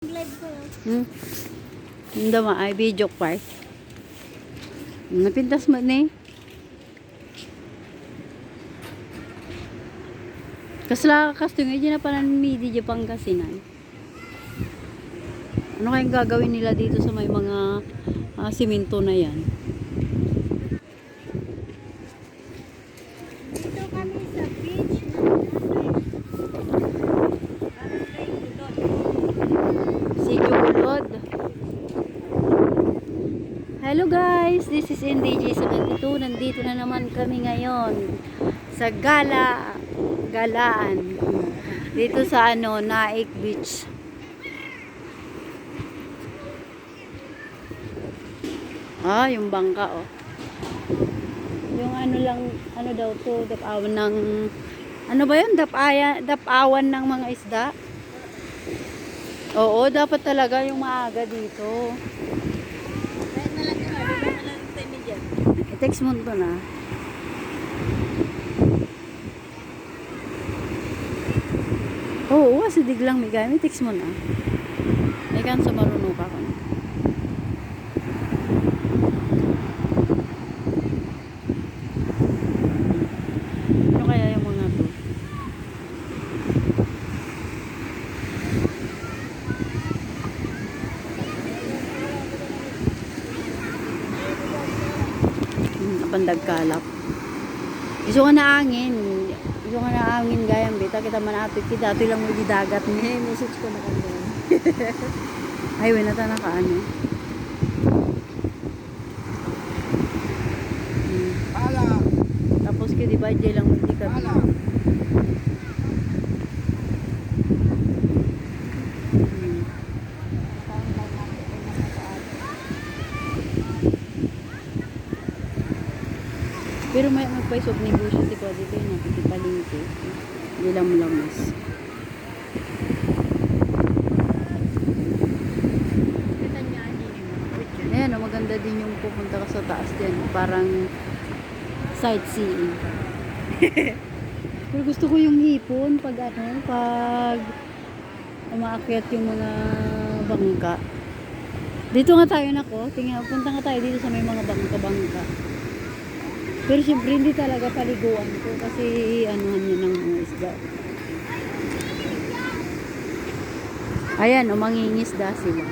Hmm. Hindi ma ay video part. Napintas mo ni. Kasla kasto nga dyan na panan midi dyan pang kasinan. Ano kayang gagawin nila dito sa may mga simento na yan? Dito kami sa beach. Sige Bulod. Hello guys, this is NDJ72. Nandito na naman kami ngayon sa Gala, Galaan. Dito sa ano, Naik Beach. Ah, yung bangka oh. Yung ano lang, ano daw to, dapawan ng, ano ba yun? Dapaya, dapawan ng mga isda. Oo, dapat talaga yung maaga dito. Kahit na lang yun, bigyan na lang tayo dyan. I-text mo to na. Oo, kasi diglang may gamit. Text mo na. May kan sa marunong ka ko na. Ano kaya yung mga to? Pandag kalap. Iso nga na angin. Iso nga na angin gayang bita. Kita man ato kita. Ato lang mo dagat ni. Message ko na kami. Ay, wala ta naka ano. Hmm. Tapos ka, di ba, dyan lang hindi ka. hala. Hmm. Pero may magpaisog negosyo si Kwa dito yun, nakikipalingke. Hindi lang lamas. Ayan, oh, maganda din yung pupunta ka sa taas dyan. Parang sightseeing. Pero gusto ko yung hipon pag ano, pag umaakyat yung mga bangka. Dito nga tayo nako, tingnan, punta nga tayo dito sa may mga bangka-bangka. Pero syempre hindi talaga paliguan ko kasi anuhan niya ng mga isda. Ayan, umangingisda sila.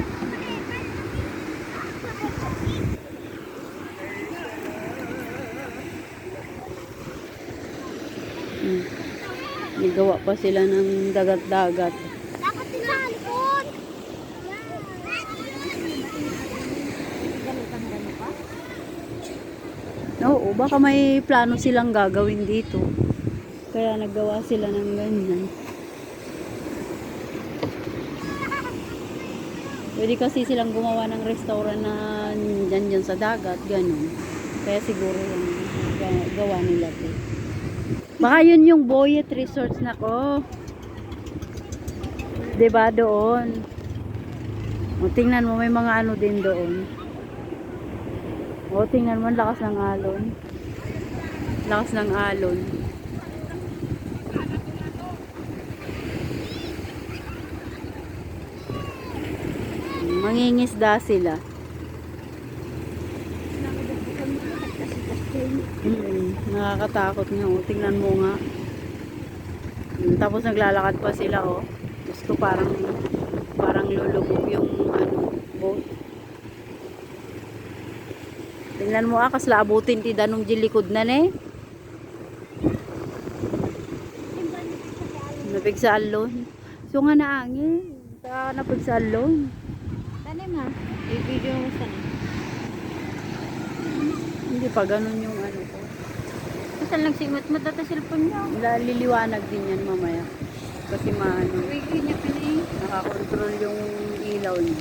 Hmm. Nagawa pa sila ng dagat-dagat. Dapat sila halipon! Ganitang gano'n pa? Oo, baka may plano silang gagawin dito. Kaya naggawa sila ng ganyan. Pwede kasi silang gumawa ng restaurant na dyan dyan sa dagat, ganun. Kaya siguro yung ga- gawa nila to. Baka yun yung Boyet Resorts na ko. ba doon? O, tingnan mo, may mga ano din doon. O, tingnan mo, lakas ng alon. Lakas ng alon. Mangingisda sila. Mm, nakakatakot nga. O, tingnan mo nga. Tapos naglalakad pa sila, oh. Gusto parang parang lulubog yung ano, boat. Tingnan mo ah, kasla abutin ti danong jilikod na ne. Napig sa alon. So nga naangin. Ta napig sa alon. Tanim ha? I-video mo sa Hindi pa ganun yung ano ko. Saan nagsimot mo dati cellphone niyo? Liliwanag din yan mamaya. Kasi maano, Wiki niya pa na eh. nakakontrol yung ilaw niya.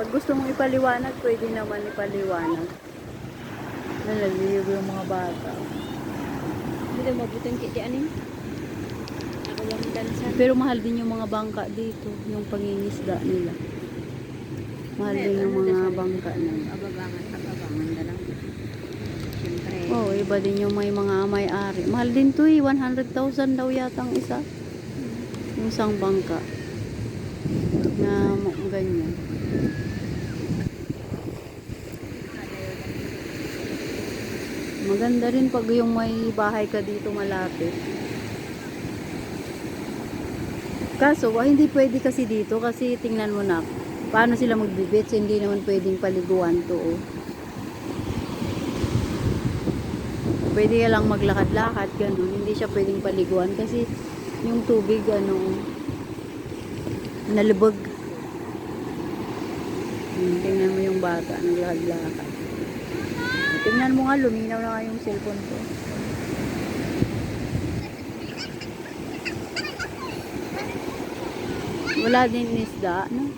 Pag gusto mong ipaliwanag, pwede naman ipaliwanag. Nalaliyog yung mga bata. Hindi daw mabuting kiti yun? Ako lang dansan. Pero mahal din yung mga bangka dito, yung pangingisda nila. Mahal din yung mga bangka nila. Ababangan, ababangan na lang. Siyempre, Oo, iba din yung may mga may-ari. Mahal din to eh. 100,000 daw yata ang isa. Yung isang bangka. Na ganyan. Maganda rin pag yung may bahay ka dito malapit. Kaso, ah, hindi pwede kasi dito kasi tingnan mo na paano sila magbibits, hindi naman pwedeng paliguan to. Oh. Pwede ka lang maglakad-lakad, ganun. Hindi siya pwedeng paliguan kasi yung tubig, ano, nalubog. Hmm, tingnan mo yung bata, naglakad-lakad. Tingnan mo nga, luminaw na nga yung cellphone ko. Wala din isda, no?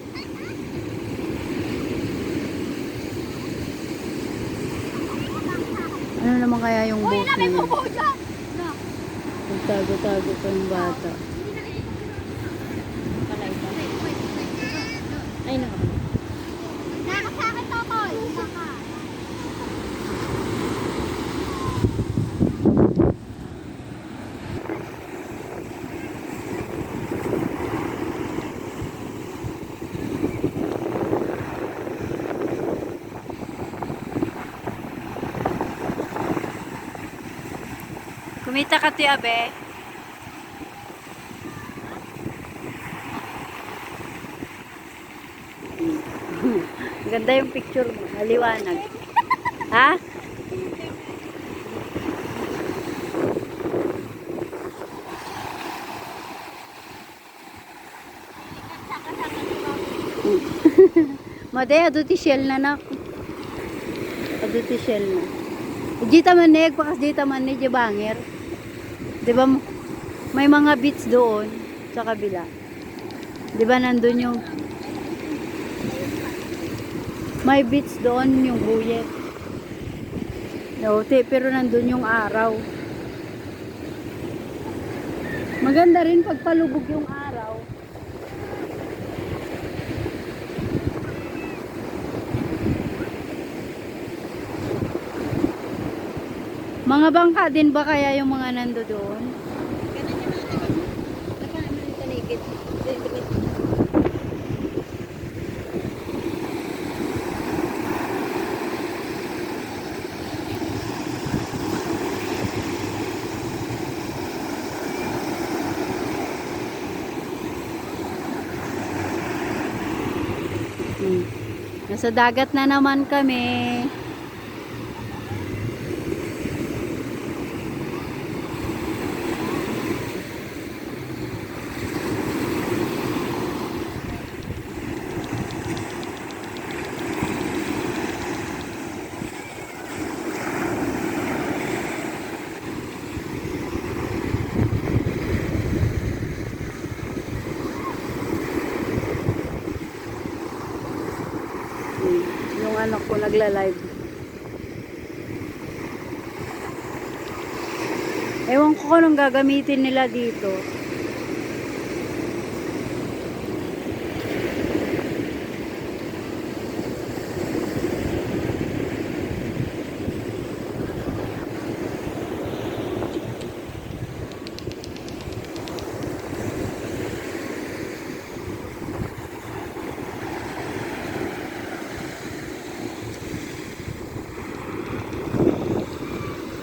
Ano naman kaya yung boat na yun? Nagtago-tago pa yung bata. Kumita ka ti abe. Ganda yung picture mo. Maliwanag. Ha? Made, ado ti shell na nak. Ado ti shell na. Dita man neg, pakas dita man ni banger. Di ba may mga beats doon sa kabila. Di ba nandun yung may beats doon yung buyet. No, te, pero nandun yung araw. Maganda rin pag palubog yung araw. Mga bangka din ba kaya yung mga nando doon? Hmm. Nasa dagat na naman kami. Hmm. Yung anak ko nagla-live. Ewan ko kung anong gagamitin nila dito.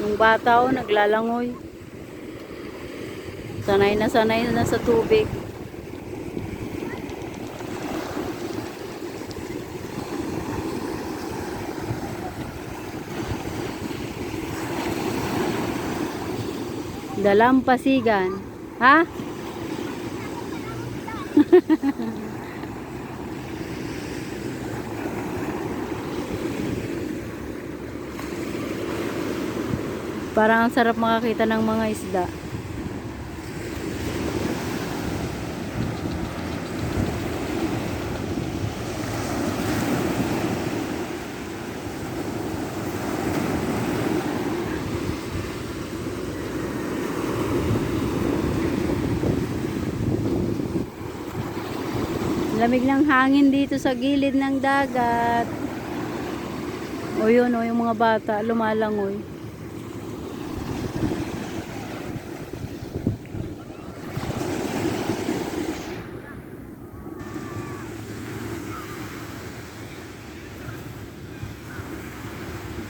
Yung bata o naglalangoy. Sanay na sanay na sa tubig. Dalampasigan. Ha? Parang ang sarap makakita ng mga isda. Lamig ng hangin dito sa gilid ng dagat. O yun, o yung mga bata, lumalangoy.